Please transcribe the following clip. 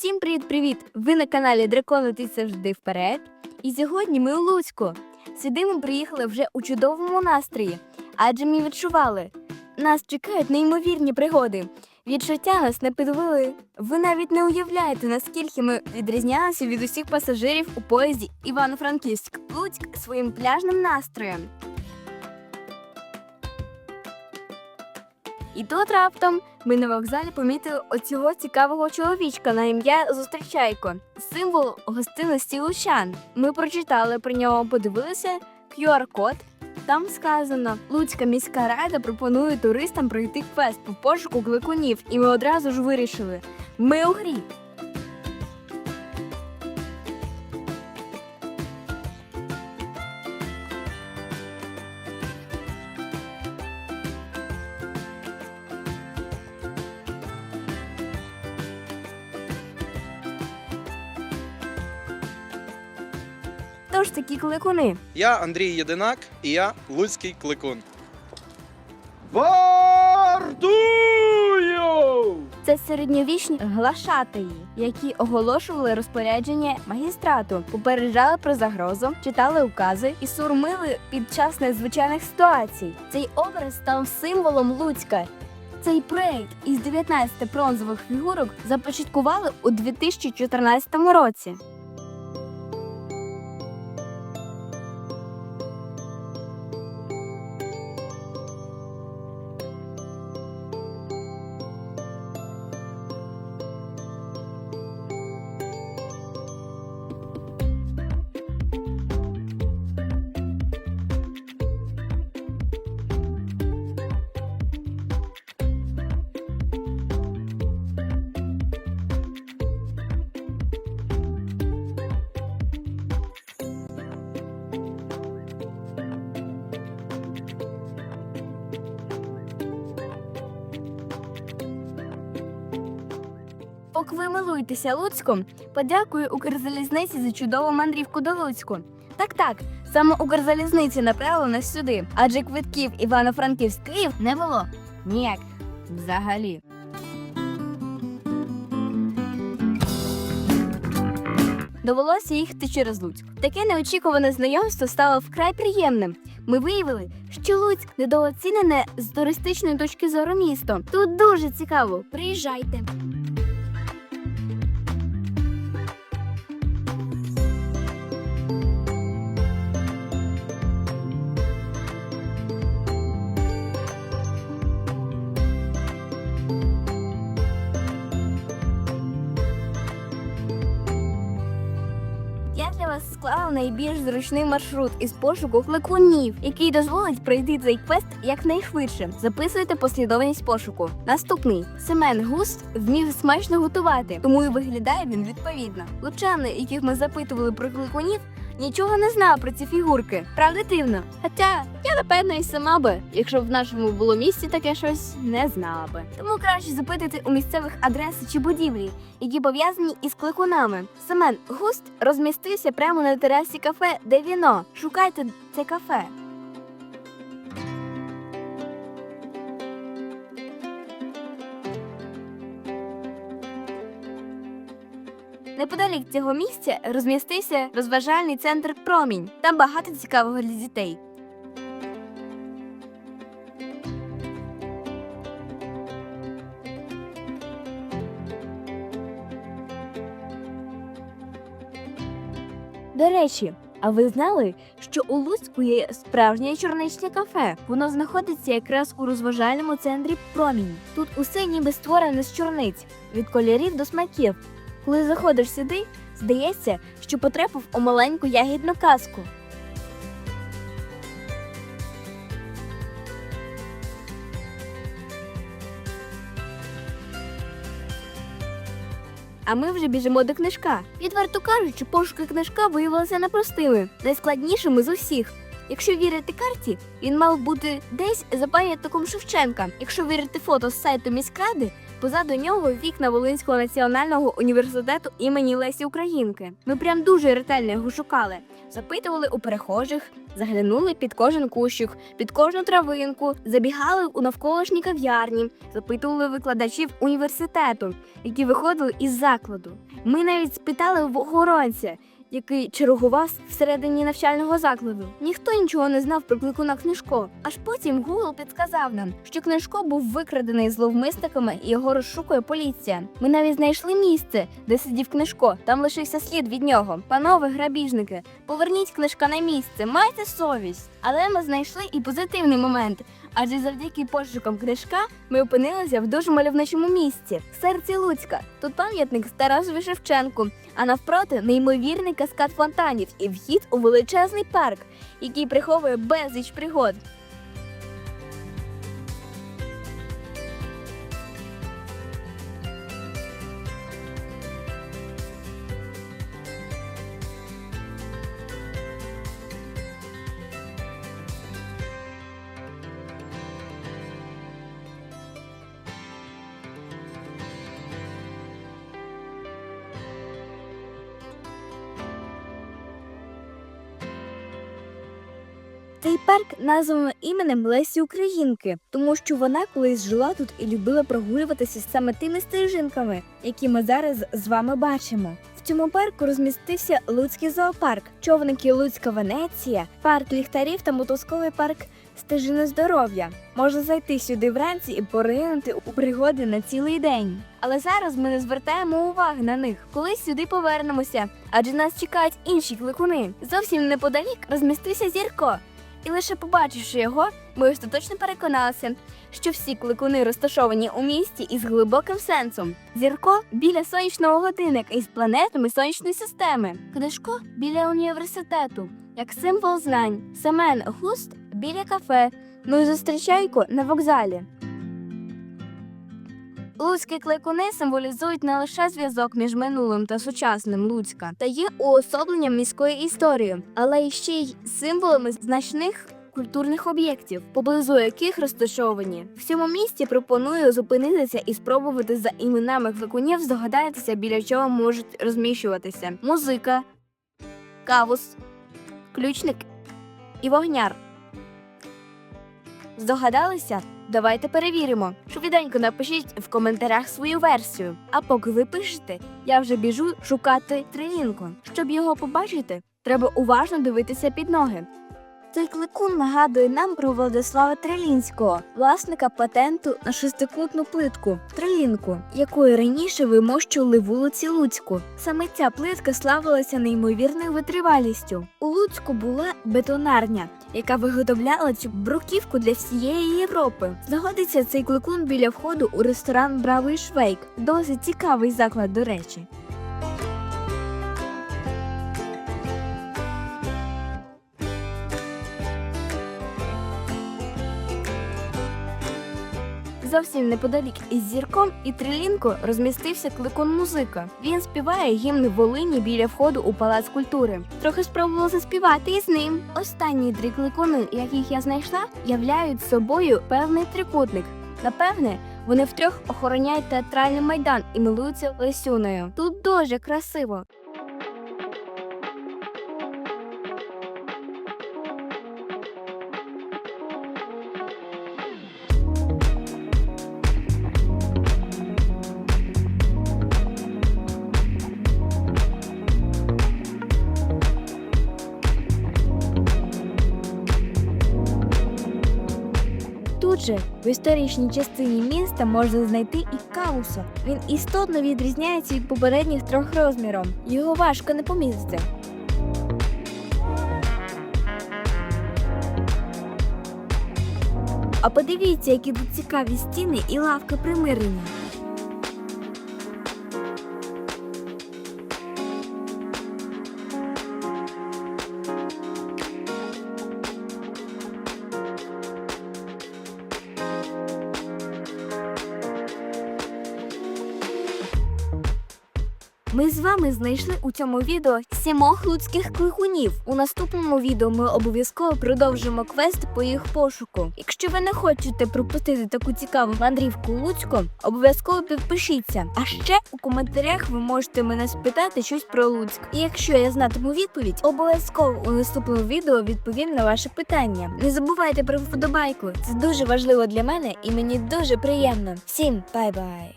Усім привіт-привіт! Ви на каналі Дракон летить завжди вперед. І сьогодні ми у Луцьку. Сюди ми приїхали вже у чудовому настрої, адже ми відчували, нас чекають неймовірні пригоди. Відчуття нас не підвели. Ви навіть не уявляєте, наскільки ми відрізнялися від усіх пасажирів у поїзді Івано-Франківськ Луцьк своїм пляжним настроєм. І тут раптом ми на вокзалі помітили оцього цікавого чоловічка на ім'я Зустрічайко, символ гостинності лучан. Ми прочитали про нього, подивилися QR-код. Там сказано, Луцька міська рада пропонує туристам пройти квест по пошуку кликунів, і ми одразу ж вирішили. Ми у грі. Тож такі кликуни. Я Андрій Єдинак і я Луцький кликун. Вартую! Це середньовічні глашатаї, які оголошували розпорядження магістрату, попереджали про загрозу, читали укази і сурмили під час надзвичайних ситуацій. Цей образ став символом Луцька. Цей проект із 19 бронзових фігурок започаткували у 2014 році. Поки ви милуєтеся Луцьком, подякую Укрзалізниці за чудову мандрівку до Луцьку. Так, так, саме Укрзалізниця направила нас сюди, адже квитків Івано-Франківськ Київ не було. Ніяк. Взагалі. Довелося їхати через Луцьк. Таке неочікуване знайомство стало вкрай приємним. Ми виявили, що Луцьк недооцінене з туристичної точки зору місто. Тут дуже цікаво. Приїжджайте. Найбільш зручний маршрут із пошуку кликунів, який дозволить пройти цей квест якнайшвидше. Записуйте послідовність пошуку. Наступний Семен Густ вмів смачно готувати, тому і виглядає він відповідно. Лучани, яких ми запитували про кликунів, нічого не знав про ці фігурки. Правда, дивно. Хоча я напевно і сама би, якщо б в нашому було місті таке щось, не знала би. Тому краще запитати у місцевих адреси чи будівлі, які пов'язані із кликунами. Семен Густ розмістився прямо на терасі кафе, де віно. Шукайте це кафе. Неподалік цього місця розмістився розважальний центр Промінь. Там багато цікавого для дітей. До речі, а ви знали, що у Луцьку є справжнє чорничне кафе? Воно знаходиться якраз у розважальному центрі Промінь. Тут усе ніби створене з чорниць від кольорів до смаків. Коли заходиш сюди, здається, що потрапив у маленьку ягідну казку. А ми вже біжимо до книжка. Відверто кажучи, пошуки книжка виявилися непростими, найскладнішими з усіх. Якщо вірити карті, він мав бути десь за пам'ятником Шевченка. Якщо вірити фото з сайту міськради, Позаду нього вікна Волинського національного університету імені Лесі Українки. Ми прям дуже ретельно його шукали. Запитували у перехожих, заглянули під кожен кущик, під кожну травинку, забігали у навколишні кав'ярні, запитували викладачів університету, які виходили із закладу. Ми навіть спитали в охоронця, який чергував всередині навчального закладу. Ніхто нічого не знав про кликуна книжко. Аж потім Google підказав нам, що книжко був викрадений зловмисниками і його розшукує поліція. Ми навіть знайшли місце, де сидів книжко. Там лишився слід від нього. Панове грабіжники, поверніть книжка на місце, майте совість. Але ми знайшли і позитивний момент. Адже завдяки пошукам книжка ми опинилися в дуже мальовничому місці серці Луцька. Тут пам'ятник Тарасові Шевченку, а навпроти неймовірний каскад фонтанів і вхід у величезний парк, який приховує безліч пригод. Цей парк названо іменем Лесі Українки, тому що вона колись жила тут і любила прогулюватися саме тими стежинками, які ми зараз з вами бачимо. В цьому парку розмістився Луцький зоопарк, човники Луцька Венеція, парк ліхтарів та мотузковий парк Стежини здоров'я. Можна зайти сюди вранці і поринути у пригоди на цілий день. Але зараз ми не звертаємо уваги на них. Колись сюди повернемося, адже нас чекають інші кликуни. Зовсім неподалік розмістився зірко. І лише побачивши його, ми остаточно переконалися, що всі кликуни розташовані у місті із глибоким сенсом. Зірко біля сонячного годинника із планетами сонячної системи. Книжко біля університету, як символ знань. Семен Густ біля кафе. Ну і зустрічайко на вокзалі. Луцькі кликуни символізують не лише зв'язок між минулим та сучасним Луцька та є уособленням міської історії, але й ще й символами значних культурних об'єктів, поблизу яких розташовані. В цьому місті пропоную зупинитися і спробувати за іменами кликунів здогадатися, біля чого можуть розміщуватися музика, кавус, ключник і вогняр. Здогадалися? Давайте перевіримо. Швиденько напишіть в коментарях свою версію. А поки ви пишете, я вже біжу шукати трилінку. Щоб його побачити, треба уважно дивитися під ноги. Цей кликун нагадує нам про Владислава Трилінського, власника патенту на шестикутну плитку трилінку, якою раніше вимощували вулиці Луцьку. Саме ця плитка славилася неймовірною витривалістю. У Луцьку була бетонарня, яка виготовляла цю бруківку для всієї Європи. Знаходиться цей кликун біля входу у ресторан Бравий Швейк. Досить цікавий заклад, до речі. Зовсім неподалік із зірком і трилінко розмістився кликун музика. Він співає гімн Волині біля входу у палац культури. Трохи спробувала заспівати із ним. Останні три кликуни, яких я знайшла, являють собою певний трикутник. Напевне, вони втрьох охороняють театральний майдан і милуються Лесюною. Тут дуже красиво. Тут же в історичній частині міста можна знайти і кауса. Він істотно відрізняється від попередніх трьох розміром. Його важко не помітити. А подивіться, які тут цікаві стіни і лавка примирення. Ми з вами знайшли у цьому відео сімох луцьких кликунів. У наступному відео ми обов'язково продовжимо квест по їх пошуку. Якщо ви не хочете пропустити таку цікаву мандрівку Луцько, обов'язково підпишіться. А ще у коментарях ви можете мене спитати щось про Луцьк. І якщо я знатиму відповідь, обов'язково у наступному відео відповім на ваше питання. Не забувайте про вподобайку. Це дуже важливо для мене і мені дуже приємно. Всім бай-бай!